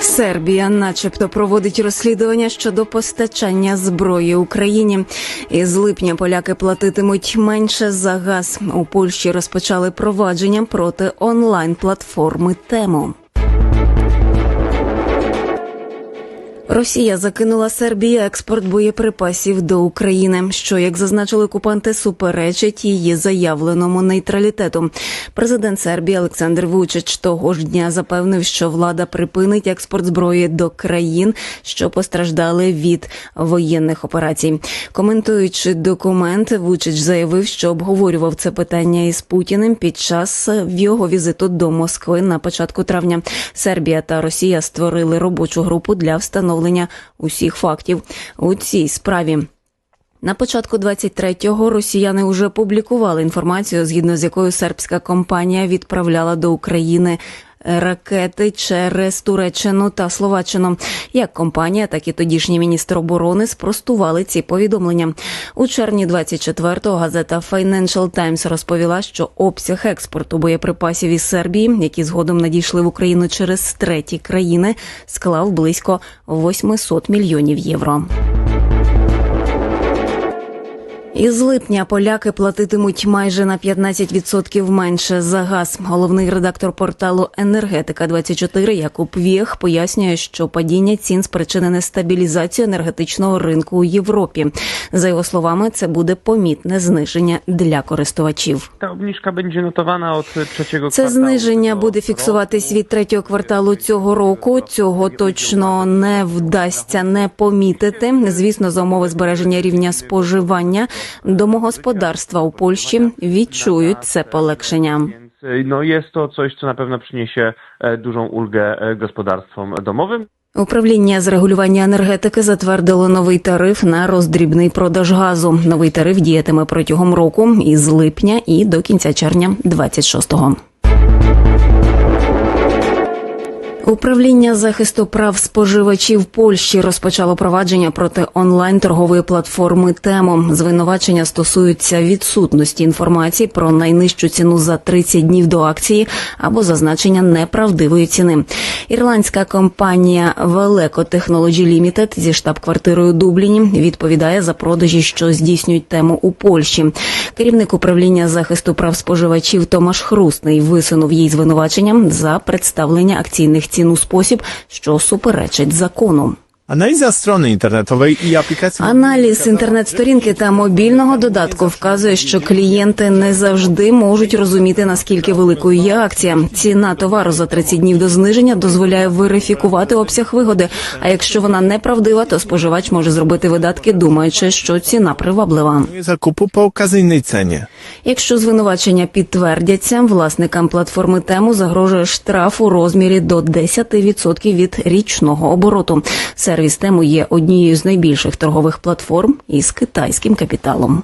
Сербія, начебто, проводить розслідування щодо постачання зброї Україні. Із липня поляки платитимуть менше за газ. У Польщі розпочали провадження проти онлайн-платформи Тему. Росія закинула Сербії експорт боєприпасів до України, що, як зазначили окупанти, суперечить її заявленому нейтралітету. Президент Сербії Олександр Вучич того ж дня запевнив, що влада припинить експорт зброї до країн, що постраждали від воєнних операцій. Коментуючи документ, Вучич заявив, що обговорював це питання із Путіним під час його візиту до Москви на початку травня. Сербія та Росія створили робочу групу для встановлення усіх фактів у цій справі. На початку 23-го росіяни вже публікували інформацію, згідно з якою сербська компанія відправляла до України ракети через Туреччину та Словаччину. Як компанія, так і тодішній міністр оборони спростували ці повідомлення. У червні 24-го газета Financial Times розповіла, що обсяг експорту боєприпасів із Сербії, які згодом надійшли в Україну через треті країни, склав близько 800 мільйонів євро. Із липня поляки платитимуть майже на 15% менше за газ. Головний редактор порталу Енергетика 24 Якуб Вєх пояснює, що падіння цін спричинене стабілізацією енергетичного ринку у Європі. За його словами, це буде помітне зниження для користувачів. Ta obniżka będzie notowana Це зниження буде фіксуватись від третього кварталу цього року. Цього точно не вдасться не помітити. Звісно, за умови збереження рівня споживання домогосподарства у Польщі відчують це полегшення. No, jest to coś, co na pewno przyniesie e, dużą ulgę e, gospodarstwom domowym. Управління з регулювання енергетики затвердило новий тариф на роздрібний продаж газу. Новий тариф діятиме протягом року із липня і до кінця червня 26-го. Управління захисту прав споживачів Польщі розпочало провадження проти онлайн-торгової платформи Темо. Звинувачення стосуються відсутності інформації про найнижчу ціну за 30 днів до акції або зазначення неправдивої ціни. Ірландська компанія Велеко Technology Limited зі штаб-квартирою Дубліні відповідає за продажі, що здійснюють тему у Польщі. Керівник управління захисту прав споживачів Томаш Хрусний висунув їй звинувачення за представлення акційних цін у спосіб, що суперечить закону. Analiza strony internetowej i aplikacji. Аналіз інтернет-сторінки та мобільного додатку вказує, що клієнти не завжди можуть розуміти наскільки великою є акція. Ціна товару за 30 днів до зниження дозволяє верифікувати обсяг вигоди. А якщо вона неправдива, то споживач може зробити видатки, думаючи, що ціна приваблива. zakupu po okazyjnej cenie. Якщо звинувачення підтвердяться, власникам платформи тему загрожує штраф у розмірі до 10% від річного обороту. Сервіс тему є однією з найбільших торгових платформ із китайським капіталом.